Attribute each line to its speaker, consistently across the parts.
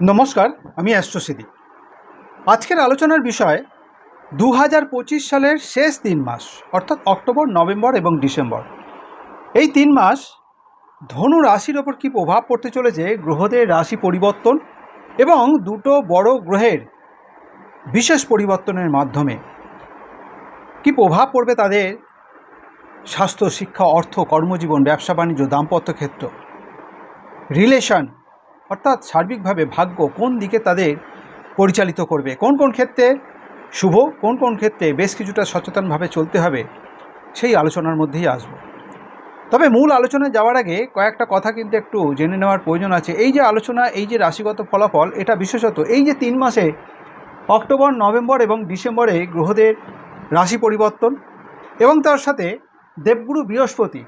Speaker 1: নমস্কার, আমি অ্যাস্ট্রোসিদি আজকের আলোচনার বিষয় দু হাজার পঁচিশ সালের শেষ তিন মাস, অর্থাৎ অক্টোবর, নভেম্বর এবং ডিসেম্বর। এই তিন মাস ধনু রাশির ওপর কী প্রভাব পড়তে চলেছে, গ্রহদের রাশি পরিবর্তন এবং দুটো বড় গ্রহের বিশেষ পরিবর্তনের মাধ্যমে কী প্রভাব পড়বে তাদের স্বাস্থ্য, শিক্ষা, অর্থ, কর্মজীবন, ব্যবসা, বাণিজ্য, দাম্পত্য ক্ষেত্র? রিলেশন অর্থাৎ সার্বিকভাবে ভাগ্য কোন দিকে তাদের পরিচালিত করবে? কোন কোন ক্ষেত্রে শুভ, কোন কোন ক্ষেত্রে বেশ কিছুটা সচেতনভাবে চলতে হবে, সেই আলোচনার মধ্যেই আসব। তবে মূল আলোচনায় যাওয়ার আগে কয়েকটা কথা কিন্তু একটু জেনে নেওয়ার প্রয়োজন আছে। এই যে আলোচনা, এই যে রাশিগত ফলাফল, এটা বিশেষত এই যে তিন মাসে অক্টোবর, নভেম্বর এবং ডিসেম্বরে গ্রহদের রাশি পরিবর্তন এবং তার সাথে দেবগুরু বৃহস্পতি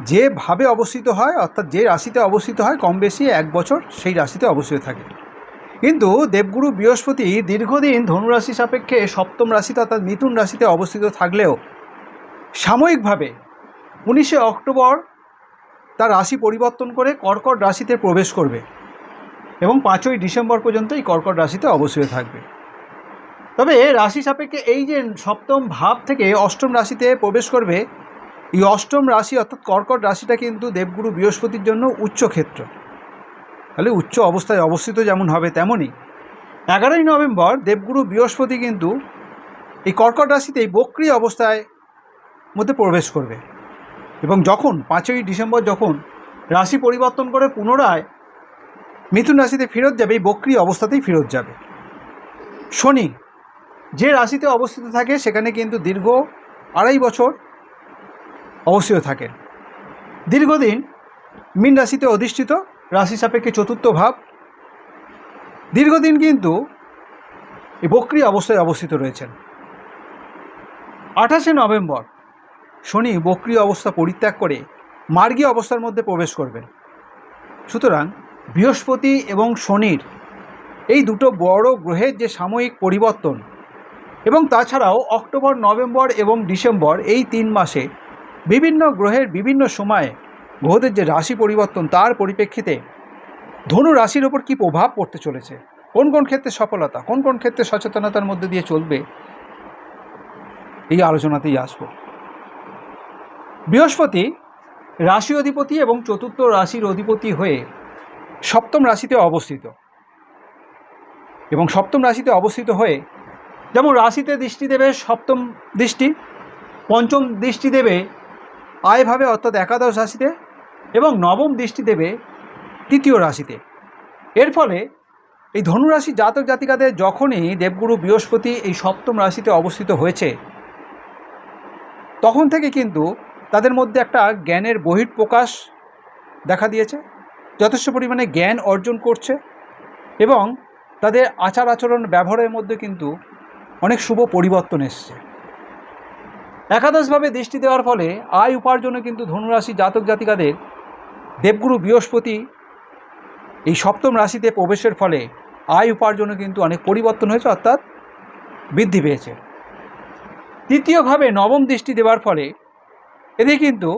Speaker 1: যেভাবে অবস্থিত হয়, অর্থাৎ যে রাশিতে অবস্থিত হয়, কম বেশি এক বছর সেই রাশিতে অবস্থিত থাকে। কিন্তু দেবগুরু বৃহস্পতি দীর্ঘদিন ধনুরাশি সাপেক্ষে সপ্তম রাশিতে অর্থাৎ মিথুন রাশিতে অবস্থিত থাকলেও সাময়িকভাবে উনিশে অক্টোবর তার রাশি পরিবর্তন করে কর্কট রাশিতে প্রবেশ করবে এবং পাঁচই ডিসেম্বর পর্যন্ত এই কর্কট রাশিতে অবস্থিত থাকবে। তবে রাশি সাপেক্ষে এই যে সপ্তম ভাব থেকে অষ্টম রাশিতে প্রবেশ করবে এই অষ্টম রাশি অর্থাৎ কর্কট রাশিটা কিন্তু দেবগুরু বৃহস্পতির জন্য উচ্চ ক্ষেত্র। তাহলে উচ্চ অবস্থায় অবস্থিত যেমন হবে তেমনই। এগারোই নভেম্বর দেবগুরু বৃহস্পতি কিন্তু এই কর্কট রাশিতেই বক্রি অবস্থায় মধ্যে প্রবেশ করবে। এবং যখন পাঁচই ডিসেম্বর যখন রাশি পরিবর্তন করে পুনরায় মিথুন রাশিতে ফেরত যাবে, এই বক্রি অবস্থাতেই ফেরত যাবে। শনি যে রাশিতে অবস্থিত থাকে সেখানে কিন্তু দীর্ঘ আড়াই বছর অবস্থিত থাকেন দীর্ঘদিন মীন রাশিতে অধিষ্ঠিত, রাশি সাপেক্ষে চতুর্থ ভাব। দীর্ঘদিন কিন্তু বক্রি অবস্থায় অবস্থিত রয়েছেন। আঠাশে নভেম্বর শনি বক্রি অবস্থা পরিত্যাগ করে মার্গী অবস্থার মধ্যে প্রবেশ করবেন। সুতরাং বৃহস্পতি এবং শনির এই দুটো বড় গ্রহের যে সাময়িক পরিবর্তন এবং তাছাড়াও অক্টোবর, নভেম্বর এবং ডিসেম্বর এই তিন মাসে বিভিন্ন গ্রহের বিভিন্ন সময়ে গ্রহদের যে রাশি পরিবর্তন, তার পরিপ্রেক্ষিতে ধনু রাশির ওপর কী প্রভাব পড়তে চলেছে? কোন কোন ক্ষেত্রে সফলতা, কোন কোন ক্ষেত্রে সচেতনতার মধ্যে দিয়ে চলবে? এই আলোচনাতেই আসব। বৃহস্পতি রাশি অধিপতি এবং চতুর্থ রাশির অধিপতি হয়ে সপ্তম রাশিতে অবস্থিত। এবং সপ্তম রাশিতে অবস্থিত হয়ে যেমন রাশিতে দৃষ্টি দেবে, সপ্তম দৃষ্টি, পঞ্চম দৃষ্টি দেবে আয়ভাবে অর্থাৎ একাদশ রাশিতে এবং নবম দৃষ্টি দেবে তৃতীয় রাশিতে। এর ফলে এই ধনুরাশি জাতক জাতিকাদের যখনই দেবগুরু বৃহস্পতি এই সপ্তম রাশিতে অবস্থিত হয়েছে, তখন থেকে কিন্তু তাদের মধ্যে একটা জ্ঞানের বহিঃপ্রকাশ দেখা দিয়েছে, যথেষ্ট পরিমাণে জ্ঞান অর্জন করছে এবং তাদের আচার আচরণ ব্যবহারের মধ্যে কিন্তু অনেক শুভ পরিবর্তন এসছে। একাদশভাবে দৃষ্টি দেওয়ার ফলে আয় উপার্জনে কিন্তু ধনুরাশি জাতক জাতিকাদের দেবগুরু বৃহস্পতি এই সপ্তম রাশিতে প্রবেশের ফলে আয় উপার্জনে কিন্তু অনেক পরিবর্তন হয়েছে, অর্থাৎ বৃদ্ধি পেয়েছে। তৃতীয়ভাবে নবম দৃষ্টি দেওয়ার ফলে এদের কিন্তু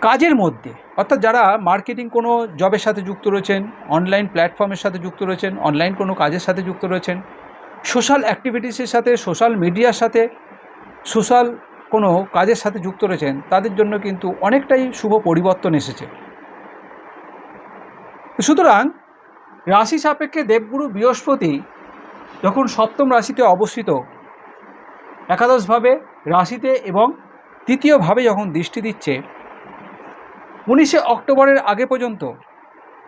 Speaker 1: কাজের মধ্যে, অর্থাৎ যারা মার্কেটিং কোনো জবের সাথে যুক্ত রয়েছেন, অনলাইন প্ল্যাটফর্মের সাথে যুক্ত রয়েছেন, অনলাইন কোনো কাজের সাথে যুক্ত রয়েছেন, সোশ্যাল অ্যাক্টিভিটিসের সাথে, সোশ্যাল মিডিয়ার সাথে সোশ্যাল কোনো কাজের সাথে যুক্ত রয়েছেন, তাদের জন্য কিন্তু অনেকটাই শুভ পরিবর্তন এসেছে। সুতরাং রাশি সাপেক্ষে দেবগুরু বৃহস্পতি যখন সপ্তম রাশিতে অবস্থিত, একাদশভাবে রাশিতে এবং তৃতীয়ভাবে যখন দৃষ্টি দিচ্ছে, উনিশে অক্টোবরের আগে পর্যন্ত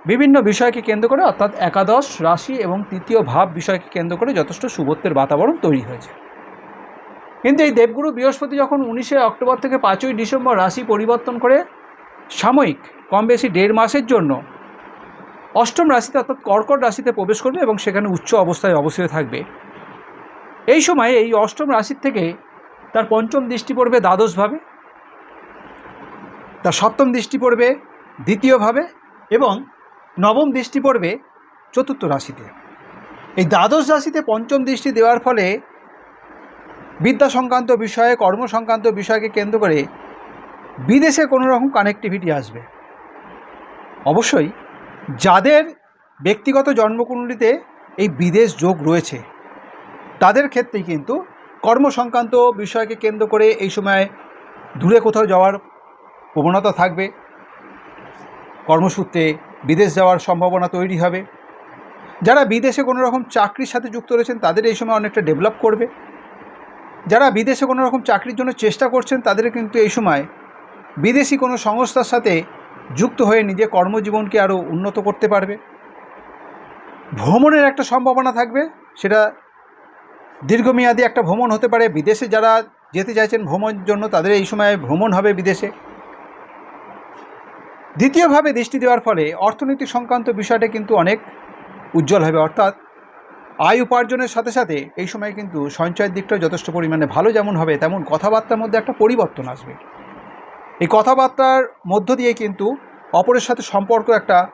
Speaker 1: বিভিন্ন বিষয়কে কেন্দ্র করে, অর্থাৎ একাদশ, রাশি এবং তৃতীয় ভাব বিষয়কে কেন্দ্র করে যথেষ্ট শুভত্বের বাতাবরণ তৈরি হয়েছে। কিন্তু এই দেবগুরু বৃহস্পতি যখন উনিশে অক্টোবর থেকে পাঁচই ডিসেম্বর রাশি পরিবর্তন করে সাময়িক, কম বেশি দেড় মাসের জন্য অষ্টম রাশিতে অর্থাৎ কর্কট রাশিতে প্রবেশ করবে এবং সেখানে উচ্চ অবস্থায় অবস্থিত থাকবে। এই সময়ে এই অষ্টম রাশির থেকে তার পঞ্চম দৃষ্টি পড়বে দ্বাদশভাবে, তার সপ্তম দৃষ্টি পড়বে দ্বিতীয়ভাবে এবং নবম দৃষ্টি পড়বে চতুর্থ রাশিতে। এই দ্বাদশ রাশিতে পঞ্চম দৃষ্টি দেওয়ার ফলে বিদ্যা সংক্রান্ত বিষয়ে, কর্ম সংক্রান্ত বিষয়কে কেন্দ্র করে বিদেশে কোনো রকম কানেক্টিভিটি আসবে। অবশ্যই যাদের ব্যক্তিগত জন্মকুণ্ডলিতে এই বিদেশ যোগ রয়েছে, তাদের ক্ষেত্রে কিন্তু কর্ম সংক্রান্ত বিষয়কে কেন্দ্র করে এই সময় দূরে কোথাও যাওয়ার প্রবণতা থাকবে। কর্মসূত্রে বিদেশ যাওয়ার সম্ভাবনা তৈরি হবে। যারা বিদেশে কোনো রকম চাকরির সাথে যুক্ত রয়েছেন, তাদের এই সময় অনেকটা ডেভেলপ করবে। যারা বিদেশে কোনো রকম চাকরির জন্য চেষ্টা করছেন, তাদের কিন্তু এই সময় বিদেশি কোনো সংস্থার সাথে যুক্ত হয়ে নিজের কর্মজীবনকে আরও উন্নত করতে পারবে। ভ্রমণের একটা সম্ভাবনা থাকবে, সেটা দীর্ঘমেয়াদী একটা ভ্রমণ হতে পারে। বিদেশে যারা যেতে চাইছেন ভ্রমণের জন্য, তাদের এই সময় ভ্রমণ হবে বিদেশে। দ্বিতীয়ভাবে দৃষ্টি দেওয়ার ফলে অর্থনৈতিক সংক্রান্ত বিষয়টা কিন্তু অনেক উজ্জ্বল হবে, অর্থাৎ আয় উপার্জনের সাথে সাথে এই সময় কিন্তু সঞ্চয়ের দিকটা যথেষ্ট পরিমাণে ভালো যেমন হবে, তেমন কথাবার্তার মধ্যে একটা পরিবর্তন আসবে। এই কথাবার্তার মধ্য দিয়ে কিন্তু অপরের সাথে সম্পর্ক একটা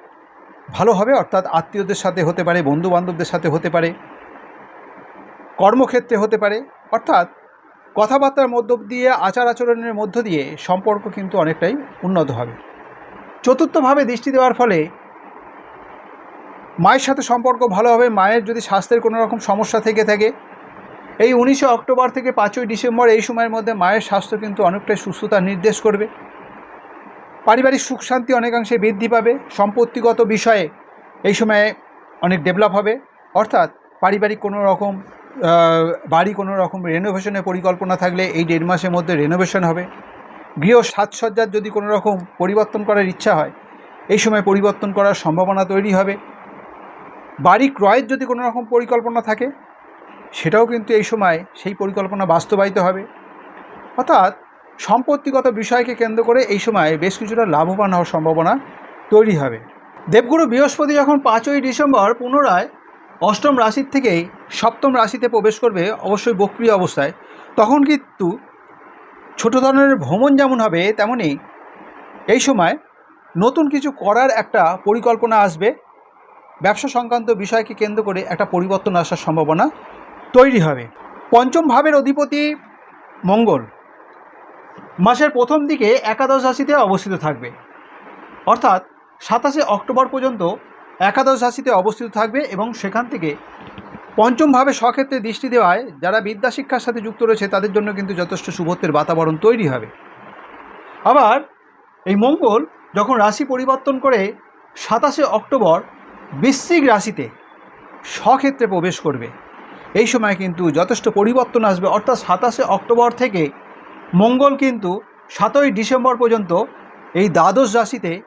Speaker 1: ভালো হবে, অর্থাৎ আত্মীয়দের সাথে হতে পারে বন্ধু বান্ধবদের সাথে হতে পারে, কর্মক্ষেত্রে হতে পারে, অর্থাৎ কথাবার্তার মধ্য দিয়ে, আচার আচরণের মধ্য দিয়ে সম্পর্ক কিন্তু অনেকটাই উন্নত হবে। চতুর্থভাবে দৃষ্টি দেওয়ার ফলে মায়ের সাথে সম্পর্ক ভালো হবে, মায়ের যদি স্বাস্থ্যের কোনো রকম সমস্যা থেকে থাকে। এই উনিশে অক্টোবর থেকে পাঁচই ডিসেম্বর এই সময়ের মধ্যে মায়ের স্বাস্থ্য কিন্তু অনেকটাই সুস্থতা নির্দেশ করবে। পারিবারিক সুখ শান্তি অনেকাংশে বৃদ্ধি পাবে। সম্পত্তিগত বিষয়ে এই সময়ে অনেক ডেভেলপ হবে। অর্থাৎ পারিবারিক কোনো রকম বাড়ি কোনো রকম রেনোভেশনের পরিকল্পনা থাকলে এই দেড় মাসের মধ্যে রেনোভেশন হবে। গৃহ সাজসজ্জার যদি কোনো রকম পরিবর্তন করার ইচ্ছা হয়, এই সময় পরিবর্তন করার সম্ভাবনা তৈরি হবে। বাড়ি ক্রয়ের যদি কোনো রকম পরিকল্পনা থাকে, সেটাও কিন্তু এই সময় সেই পরিকল্পনা বাস্তবায়িত হবে। অর্থাৎ সম্পত্তিগত বিষয়কে কেন্দ্র করে এই সময় বেশ কিছুটা লাভবান হওয়ার সম্ভাবনা তৈরি হবে। দেবগুরু বৃহস্পতি যখন পাঁচই ডিসেম্বর পুনরায় অষ্টম রাশির থেকে সপ্তম রাশিতে প্রবেশ করবে, অবশ্যই বক্রিয় অবস্থায়, তখন কিন্তু ছোট ধরনের ভ্রমণ যেমন হবে তেমনই এই সময় নতুন কিছু করার একটা পরিকল্পনা আসবে। ব্যবসা সংক্রান্ত বিষয়কে কেন্দ্র করে একটা পরিবর্তন আসার সম্ভাবনা তৈরি হবে। পঞ্চম ভাবের অধিপতি মঙ্গল মাসের প্রথম দিকে একাদশ রাশিতে অবস্থিত থাকবে। অর্থাৎ সাতাশে অক্টোবর পর্যন্ত একাদশ রাশিতে অবস্থিত থাকবে এবং সেখান থেকে পঞ্চমভাবে স্বক্ষেত্রে দৃষ্টি দেওয়ায় যারা বিদ্যা শিক্ষার সাথে যুক্ত রয়েছে তাদের জন্য কিন্তু যথেষ্ট শুভত্বের বাতাবরণ তৈরি হবে। আবার এই মঙ্গল যখন রাশি পরিবর্তন করে সাতাশে অক্টোবর বৃশ্চিক রাশিতে স্বক্ষেত্রে প্রবেশ করবে। এই সময় কিন্তু যথেষ্ট পরিবর্তন আসবে। অর্থাৎ সাতাশে অক্টোবর থেকে মঙ্গল কিন্তু সাতই ডিসেম্বর পর্যন্ত এই দ্বাদশ রাশিতে,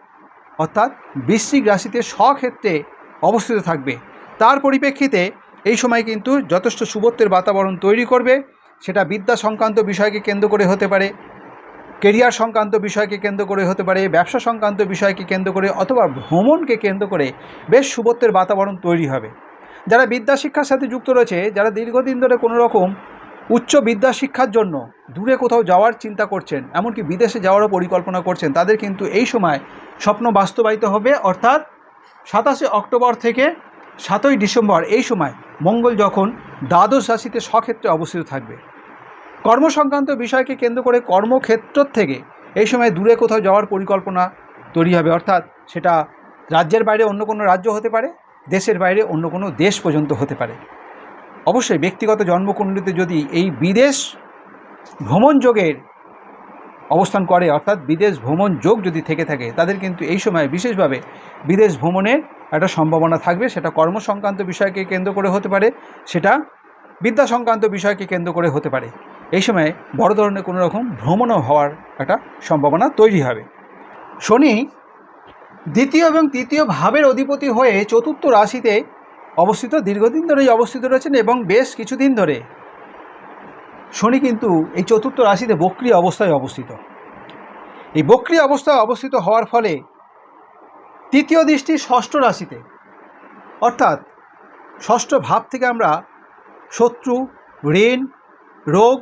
Speaker 1: অর্থাৎ বৃশ্চিক রাশিতে স্বক্ষেত্রে অবস্থিত থাকবে। তার পরিপ্রেক্ষিতে এই সময় কিন্তু যথেষ্ট শুভত্বের বাতাবরণ তৈরি করবে। সেটা বিদ্যা সংক্রান্ত বিষয়কে কেন্দ্র করে হতে পারে। কেরিয়ার সংক্রান্ত বিষয়কে কেন্দ্র করে হতে পারে, ব্যবসা সংক্রান্ত বিষয়কে কেন্দ্র করে অথবা ভ্রমণকে কেন্দ্র করে বেশ শুভত্বের বাতাবরণ তৈরি হবে। যারা বিদ্যা শিক্ষার সাথে যুক্ত রয়েছে, যারা দীর্ঘদিন ধরে কোনো রকম উচ্চ বিদ্যা শিক্ষার জন্য দূরে কোথাও যাওয়ার চিন্তা করছেন, এমনকি বিদেশে যাওয়ারও পরিকল্পনা করছেন, তাদের কিন্তু এই সময় স্বপ্ন বাস্তবায়িত হবে। অর্থাৎ সাতাশে অক্টোবর থেকে সাতই ডিসেম্বর এই সময় মঙ্গল যখন দ্বাদশ রাশিতে স্বক্ষেত্রে অবস্থিত থাকবে। কর্ম সংক্রান্ত বিষয়কে কেন্দ্র করে কর্মক্ষেত্র থেকে এই সময় দূরে কোথাও যাওয়ার পরিকল্পনা তৈরি হবে। অর্থাৎ সেটা রাজ্যের বাইরে অন্য কোনো রাজ্য হতে পারে, দেশের বাইরে অন্য কোনো দেশ পর্যন্ত হতে পারে। অবশ্যই ব্যক্তিগত জন্মকুণ্ডলিতে যদি এই বিদেশ ভ্রমণ যোগের অবস্থান করে, অর্থাৎ বিদেশ ভ্রমণ যোগ যদি থেকে থাকে, তাদের কিন্তু এই সময় বিশেষভাবে বিদেশ ভ্রমণের একটা সম্ভাবনা থাকবে। সেটা কর্ম সংক্রান্ত বিষয়কে কেন্দ্র করে হতে পারে, সেটা বিদ্যা সংক্রান্ত বিষয়কে কেন্দ্র করে হতে পারে। এই সময় বড় ধরনের কোনো রকম ভ্রমণও হওয়ার একটা সম্ভাবনা তৈরি হবে। শনি দ্বিতীয় এবং তৃতীয় ভাবের অধিপতি হয়ে চতুর্থ রাশিতে অবস্থিত, দীর্ঘদিন ধরেই অবস্থিত রয়েছেন এবং বেশ কিছুদিন ধরে শনি কিন্তু এই চতুর্থ রাশিতে বক্রিয় অবস্থায় অবস্থিত। এই বক্রিয় অবস্থায় অবস্থিত হওয়ার ফলে তৃতীয় দৃষ্টি ষষ্ঠ রাশিতে। অর্থাৎ ষষ্ঠ ভাব থেকে আমরা শত্রু, ঋণ, রোগ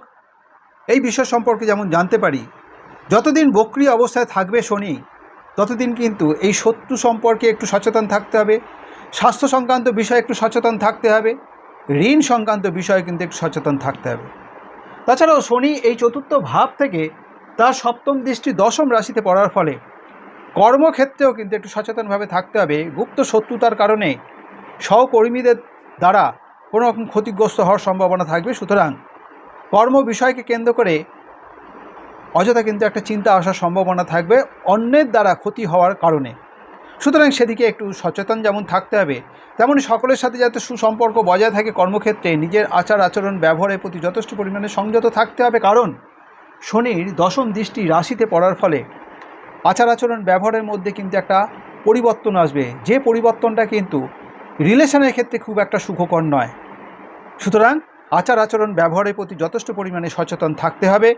Speaker 1: এই বিষয় সম্পর্কে যেমন জানতে পারি, যতদিন বক্রি অবস্থায় থাকবে শনি, ততদিন কিন্তু এই শত্রু সম্পর্কে একটু সচেতন থাকতে হবে, স্বাস্থ্য সংক্রান্ত বিষয়ে একটু সচেতন থাকতে হবে, ঋণ সংক্রান্ত বিষয়ে কিন্তু একটু সচেতন থাকতে হবে। তাছাড়াও শনি এই চতুর্থ ভাব থেকে তার সপ্তম দৃষ্টি দশম রাশিতে পড়ার ফলে কর্মক্ষেত্রেও কিন্তু একটু সচেতনভাবে থাকতে হবে, গুপ্ত শত্রুতার কারণে সহকর্মীদের দ্বারা কোনো রকম ক্ষতিগ্রস্ত হওয়ার সম্ভাবনা থাকবে। সুতরাং কর্ম বিষয়কে কেন্দ্র করে অযথা কিন্তু একটা চিন্তা আসার সম্ভাবনা থাকবে অন্যের দ্বারা ক্ষতি হওয়ার কারণে। সুতরাং সেদিকে একটু সচেতন যেমন থাকতে হবে তেমনই সকলের সাথে যাতে সুসম্পর্ক বজায় থাকে কর্মক্ষেত্রে নিজের আচার আচরণ ব্যবহারের প্রতি যথেষ্ট পরিমাণে সংযত থাকতে হবে। কারণ শনির দশম দৃষ্টি রাশিতে পড়ার ফলে আচার আচরণ ব্যবহারের মধ্যে কিন্তু একটা পরিবর্তন আসবে। যে পরিবর্তনটা কিন্তু রিলেশনের ক্ষেত্রে খুব একটা সুখকর নয়। সুতরাং আচার আচরণ ব্যবহারের প্রতি যথেষ্ট পরিমাণে সচেতন থাকতে হবে।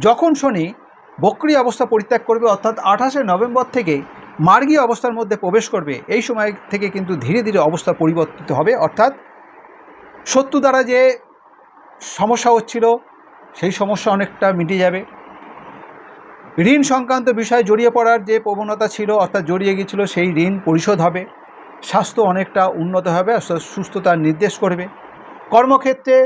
Speaker 1: যখন শনি বক্রি অবস্থা পরিত্যাগ করবে, অর্থাৎ আঠাশে নভেম্বর থেকে মার্গী অবস্থার মধ্যে প্রবেশ করবে, এই সময় থেকে কিন্তু ধীরে ধীরে অবস্থা পরিবর্তিত হবে। অর্থাৎ শত্রু দ্বারা যে সমস্যা হচ্ছিল, সেই সমস্যা অনেকটা মিটে যাবে। ঋণ সংক্রান্ত বিষয়ে জড়িয়ে পড়ার যে প্রবণতা ছিল, অর্থাৎ জড়িয়ে গিয়েছিল, সেই ঋণ পরিশোধ হবে। স্বাস্থ্য অনেকটা উন্নত হবে অর্থাৎ সুস্থতার নির্দেশ করবে। কর্মক্ষেত্রে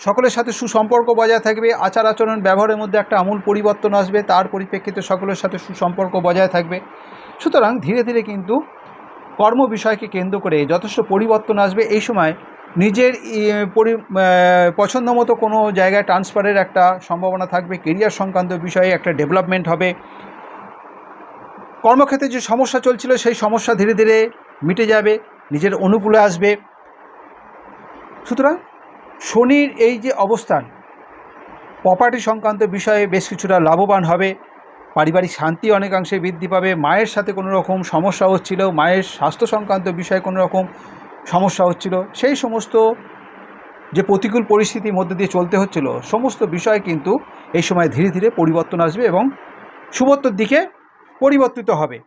Speaker 1: সকলের সাথে সুসম্পর্ক বজায় থাকবে, আচার আচরণ, ব্যবহারের মধ্যে একটা আমূল পরিবর্তন আসবে, তার পরিপ্রেক্ষিতে সকলের সাথে সুসম্পর্ক বজায় থাকবে। সুতরাং ধীরে ধীরে কিন্তু কর্ম বিষয়কে কেন্দ্র করে যথেষ্ট পরিবর্তন আসবে। এই সময় নিজের পরি পছন্দ মতো কোনো জায়গায় ট্রান্সফারের একটা সম্ভাবনা থাকবে কেরিয়ার সংক্রান্ত বিষয়ে একটা ডেভেলপমেন্ট হবে। কর্মক্ষেত্রে যে সমস্যা চলছিল, সেই সমস্যা ধীরে ধীরে মিটে যাবে, নিজের অনুকূলে আসবে। সুতরাং শনির এই যে অবস্থান প্রপার্টি সংক্রান্ত বিষয়ে বেশ কিছুটা লাভবান হবে। পারিবারিক শান্তি অনেকাংশে বৃদ্ধি পাবে। মায়ের সাথে কোনো রকম সমস্যা হচ্ছিল, মায়ের স্বাস্থ্য সংক্রান্ত বিষয়ে কোনো রকম সমস্যা হচ্ছিল, সেই সমস্ত যে প্রতিকূল পরিস্থিতির মধ্যে দিয়ে চলতে হচ্ছিল, সমস্ত বিষয় কিন্তু এই সময় ধীরে ধীরে পরিবর্তন আসবে এবং শুভত্বর দিকে পরিবর্তিত হবে।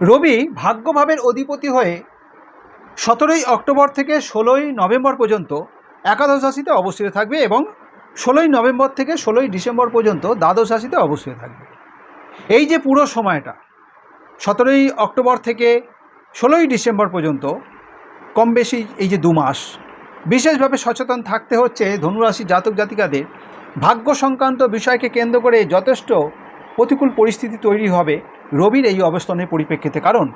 Speaker 1: রবি ভাগ্যভাবের অধিপতি হয়ে সতেরোই অক্টোবর থেকে ষোলোই নভেম্বর পর্যন্ত একাদশ রাশিতে অবস্থিত থাকবে এবং ষোলোই নভেম্বর থেকে ষোলোই ডিসেম্বর পর্যন্ত দ্বাদশ রাশিতে অবস্থিত থাকবে। এই যে পুরো সময়টা, সতেরোই অক্টোবর থেকে ষোলোই ডিসেম্বর পর্যন্ত, কম বেশি এই যে দু মাস, বিশেষভাবে সচেতন থাকতে হচ্ছে ধনুরাশি জাতক জাতিকাদের। ভাগ্য সংক্রান্ত বিষয়কে কেন্দ্র করে যথেষ্ট প্রতিকূল পরিস্থিতি তৈরি হবে রবির এই অবস্থানের পরিপ্রেক্ষিতে। কারণ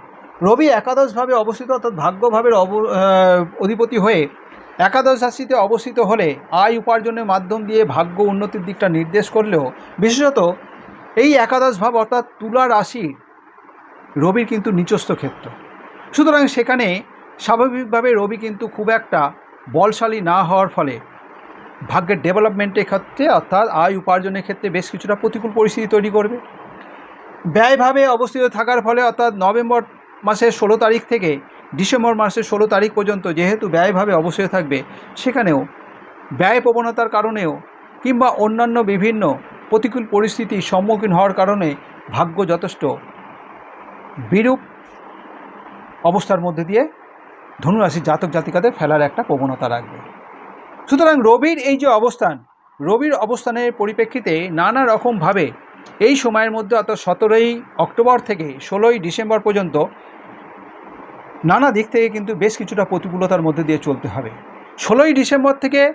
Speaker 1: রবি একাদশভাবে অবস্থিত অর্থাৎ ভাগ্যভাবের অব অধিপতি হয়ে একাদশ রাশিতে অবস্থিত হলে আয় উপার্জনের মাধ্যম দিয়ে ভাগ্য উন্নতির দিকটা নির্দেশ করলেও বিশেষত এই একাদশ ভাব অর্থাৎ তুলা রাশি রবির কিন্তু নিচস্থ ক্ষেত্র। সুতরাং সেখানে স্বাভাবিকভাবে রবি কিন্তু খুব একটা বলশালী না হওয়ার ফলে ভাগ্যের ডেভেলপমেন্টের ক্ষেত্রে অর্থাৎ আয় উপার্জনের ক্ষেত্রে বেশ কিছুটা প্রতিকূল পরিস্থিতি তৈরি করবে। ব্যয়ভাবে অবস্থিত থাকার ফলে অর্থাৎ নভেম্বর মাসের ষোলো তারিখ থেকে ডিসেম্বর মাসের ষোলো তারিখ পর্যন্ত যেহেতু ব্যয়ভাবে অবশ্যই থাকবে, সেখানেও ব্যয় প্রবণতার কারণেও কিংবা অন্যান্য বিভিন্ন প্রতিকূল পরিস্থিতির সম্মুখীন হওয়ার কারণে ভাগ্য যথেষ্ট বিরূপ অবস্থার মধ্যে দিয়ে ধনুরাশির জাতক জাতিকাদের ফেলার একটা প্রবণতা রাখবে। সুতরাং রবির এই যে অবস্থান, রবির অবস্থানের পরিপ্রেক্ষিতে নানা রকমভাবে এই সময়ের মধ্যে অর্থাৎ সতেরোই অক্টোবর থেকে ষোলোই ডিসেম্বর পর্যন্ত নানা দিক থেকে কিন্তু বেশ কিছুটা প্রতিকূলতার মধ্যে দিয়ে চলতে হবে। ষোলোই ডিসেম্বর থেকে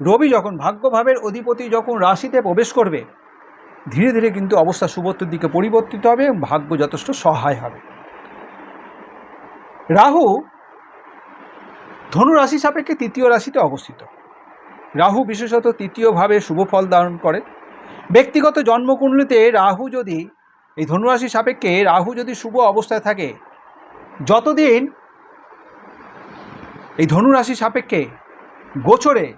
Speaker 1: রবি যখন ভাগ্যভাবের অধিপতি যখন রাশিতে প্রবেশ করবে, ধীরে ধীরে কিন্তু অবস্থা শুভত্বের দিকে পরিবর্তিত হবে ভাগ্য যথেষ্ট সহায় হবে। রাহু ধনু রাশি সাপেক্ষে তৃতীয় রাশিতে অবস্থিত। রাহু বিশেষত তৃতীয়ভাবে শুভ ফল ধারণ করে। ব্যক্তিগত জন্মকুণ্ডলিতে রাহু যদি, এই ধনুরাশি সাপেক্ষে রাহু যদি শুভ অবস্থায় থাকে যতদিন এই ধনুরাশি সাপেক্ষে গোচরে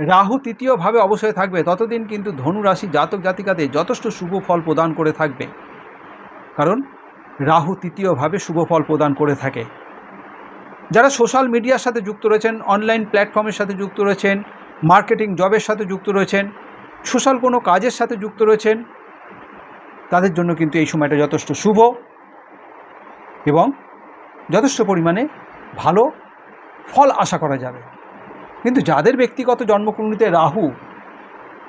Speaker 1: রাহু তৃতীয়ভাবে অবশ্যই থাকবে, ততদিন কিন্তু ধনুরাশি জাতক জাতিকাদের যথেষ্ট শুভ ফল প্রদান করে থাকবে। কারণ রাহু তৃতীয়ভাবে শুভ ফল প্রদান করে থাকে। যারা সোশ্যাল মিডিয়ার সাথে যুক্ত রয়েছেন, অনলাইন প্ল্যাটফর্মের সাথে যুক্ত রয়েছেন, মার্কেটিং জবের সাথে যুক্ত রয়েছেন, সোশ্যাল কোনো কাজের সাথে যুক্ত রয়েছেন, তাদের জন্য কিন্তু এই সময়টা যথেষ্ট শুভ। এবং যথেষ্ট পরিমাণে ভালো ফল আশা করা যাবে। কিন্তু যাদের ব্যক্তিগত জন্মকুণ্ডলিতে রাহু,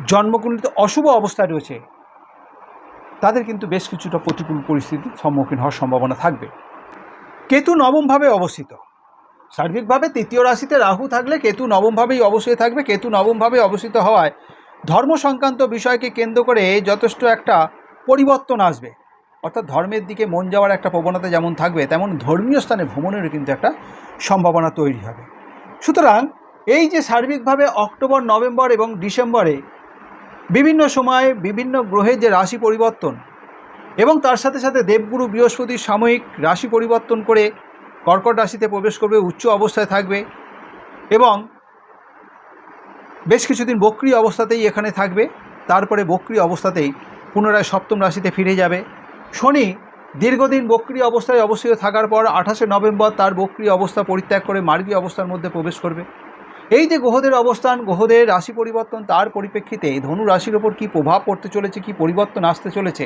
Speaker 1: জন্মকুণ্ডলিতে অশুভ অবস্থায় রয়েছে, তাদের কিন্তু বেশ কিছুটা প্রতিকূল পরিস্থিতির সম্মুখীন হওয়ার সম্ভাবনা থাকবে। কেতু নবমভাবে অবস্থিত। সার্বিকভাবে তৃতীয় রাশিতে রাহু থাকলে কেতু নবমভাবেই অবশ্যই থাকবে। কেতু নবমভাবে অবস্থিত হওয়ায় ধর্ম সংক্রান্ত বিষয়কে কেন্দ্র করে যথেষ্ট একটা পরিবর্তন আসবে। অর্থাৎ ধর্মের দিকে মন যাওয়ার একটা প্রবণতা যেমন থাকবে, তেমন ধর্মীয় স্থানে ভ্রমণেরও কিন্তু একটা সম্ভাবনা তৈরি হবে। সুতরাং এই যে সার্বিকভাবে অক্টোবর, নভেম্বর এবং ডিসেম্বরে বিভিন্ন সময়ে বিভিন্ন গ্রহের যে রাশি পরিবর্তন এবং তার সাথে সাথে দেবগুরু বৃহস্পতির সাময়িক রাশি পরিবর্তন করে কর্কট রাশিতে প্রবেশ করবে, উচ্চ অবস্থায় থাকবে এবং বেশ কিছুদিন বক্রি অবস্থাতেই এখানে থাকবে। তারপরে বক্রি অবস্থাতেই পুনরায় সপ্তম রাশিতে ফিরে যাবে। শনি দীর্ঘদিন বক্রি অবস্থায় অবস্থিত থাকার পর আঠাশে নভেম্বর তার বক্রি অবস্থা পরিত্যাগ করে মার্গী অবস্থার মধ্যে প্রবেশ করবে। এই যে গ্রহদের অবস্থান, গ্রহদের রাশি পরিবর্তন তার পরিপ্রেক্ষিতে ধনু রাশির ওপর কী প্রভাব পড়তে চলেছে, কী পরিবর্তন আসতে চলেছে